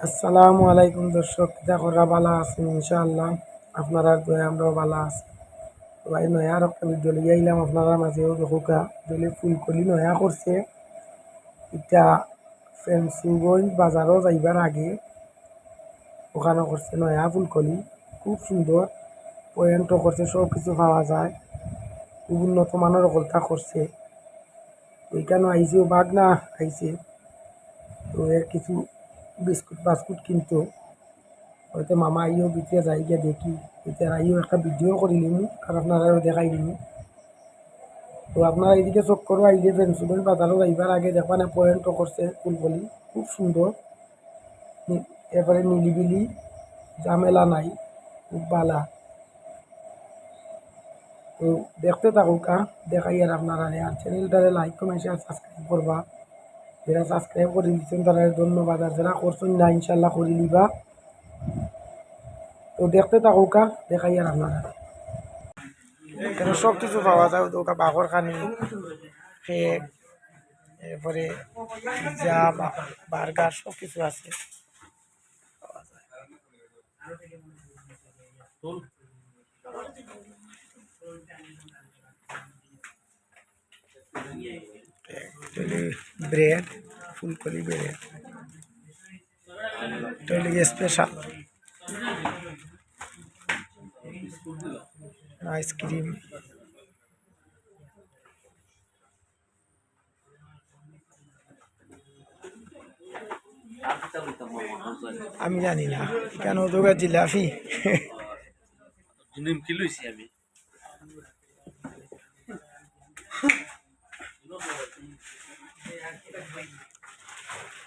আসসালামু আলাইকুম দর্শক দেখরা বালা আছেন ইনশাআল্লাহ। আপনারা দয়া, আমরাও বালা আছি। ভাই, নয়া আর একটা ভিডিও লিয়ে আইলাম আপনারা মাঝেও দেখুকা দিলে ফুলকলি নয়া করছে। এটা ফেন্সিগঞ্জ বাজারও যাইবার আগে ওখানে করছে নয়া ফুলকলি খুব সুন্দর পয়েন্টও করছে সব কিছু পাওয়া যায়। খুব উন্নত মানের ওকলটা করছে। ওইখানে আইসেও বাগনা আইছে। তো এর কিছু বিস্কুট বাস্কুট কিনতো। হয়তো মামা আইও বিতে যাই গিয়ে দেখি এতিয়া আইও একটা ভিডিও করে নিমু আর আপনারাও দেখাই দিমু। তো আপনারা এইদিকে চোখ করো আইলে ফেন্সুগঞ্জ বাজারও যাইবার আগে দেখবা না পয়েন্টও করছে ফুলকলি, খুব সুন্দর এরপরে নিলিবিলি ঝামেলা নাই, খুব বালা। তো দেখতে থাকুক দেখাই আর আপনারা আর চ্যানেলটারে লাইক কমেন্ট শেয়ার সাবস্ক্রাইব করবা যারা সাবস্ক্রাইব করে দিচ্ছেন তারা ধন্যবাদ। আর যারা করছেন না ইনশাল্লাহ করে দিবা তো দেখতে থাকুক কা, দেখাই আর আপনারা কেন সব কিছু পাওয়া যায় তো ওকা বাঘর খানি কেক এরপরে পিজা বার্গার, সব কিছু আছে। ব্রেড ফুলকলি ব্রেড। এটা স্পেশাল আইসক্রিম। আমি জানি না। কেন নিম লইছি আমি?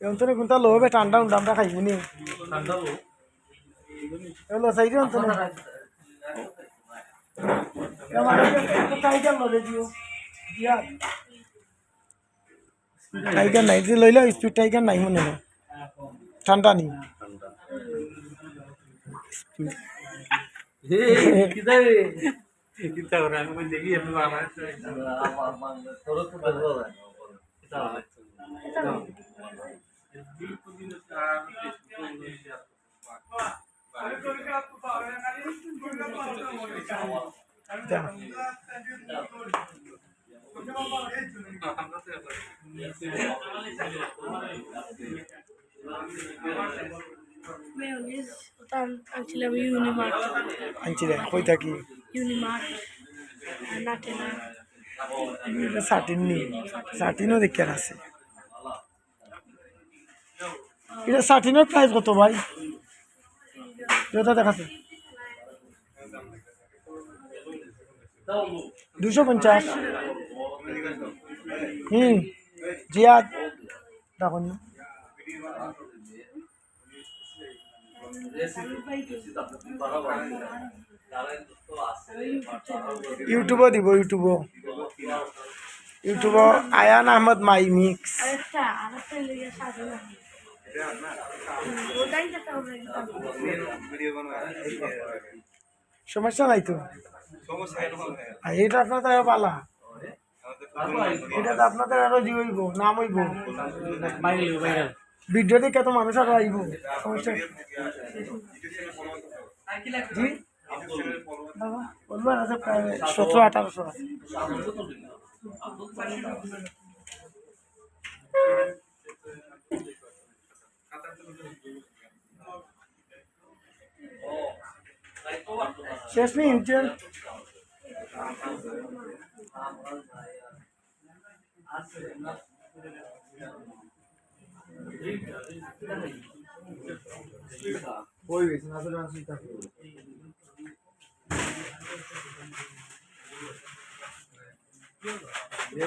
অন্তনে কোনটা লোবে ঠান্ডা উন্ডা আমরা খাইব নি এগুলো সাইডে অন্তনে টাইগার লবে দিও দিয়া টাইগার নাই যে লইলে স্পিড টাইগার নাই মনে হয় ঠান্ডা নি চিন্তা করে আমি কই দেখি আমি আমার তোর তো বলব যা। মেয়োনিজ ওটা আনছিলাম ইউনিমার্ট আনছি কই থাকি? ইউনিমার্ট নাটেনা সাটিন নি। সাটিনও আছে। এটা সাটিনের প্রাইস কত ভাই? এটা দেখাচ্ছে দুশো পঞ্চাশ। হুম জিয়াদ। দেখুন। ইউটিউবও দিব ইউটিউবও ইউটিউবও আয়ান আহমদ মাই মিক্স। সমস্যা নাই তো? আর এটা আপনাদের আরও পালা। এটা তো আপনাদের আরও জি হইব নাম হইব। ভিডিও দেখে তো মানুষ আরও আইব সমস্যা। বলবেন আছে প্রায় সতেরো, আঠারোশো আছে। শেষ নেই ইউটিউব कोई भी सुना सुना ये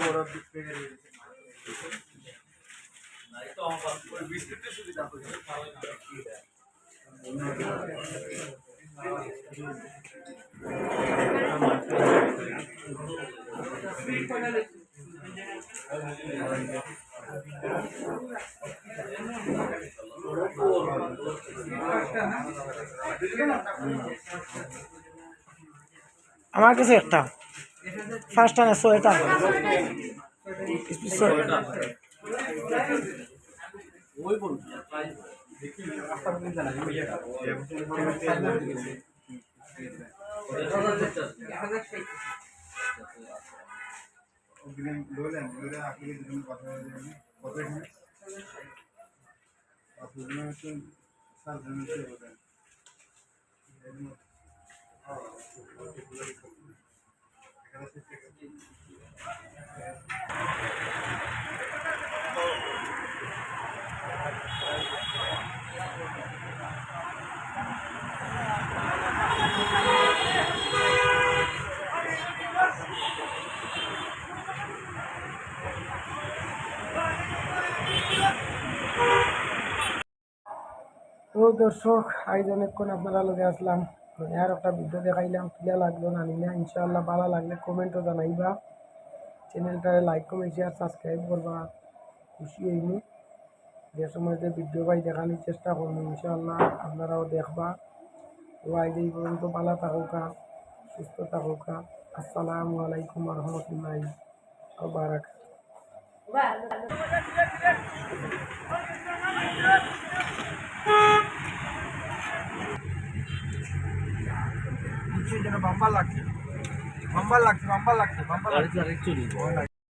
तो हम पास कोई बिस्किट की सुविधा हो जाए खावे का की है Thank you. আমার কাছে একটা। ফার্স্ট টানে ছয়টা ছয়টা তো দর্শক আজ অনেকক্ষণ আপনারা লগে আসলাম। আর একটা ভিডিও দেখাইলাম কিলা লাগল না নিনা ইনশাআল্লাহ ভালো লাগলে কমেন্টও জানাইবা। চ্যানেলটারে লাইক কমেন্ট শেয়ার সাবস্ক্রাইব করবা খুশি হইনি যে সময় যে ভিডিও পাই দেখানোর চেষ্টা করব ইনশাআল্লাহ আপনারাও দেখবা। তো আজ এই পর্যন্ত ভালো থাকুকা, সুস্থ থাকুকা। আসসালামু আলাইকুম রহমতুল্লাহ বারাক বাম্বার লাগছে। বাম্বার লাগছে বাম্বার লাগছে বাম্বার লাগছে।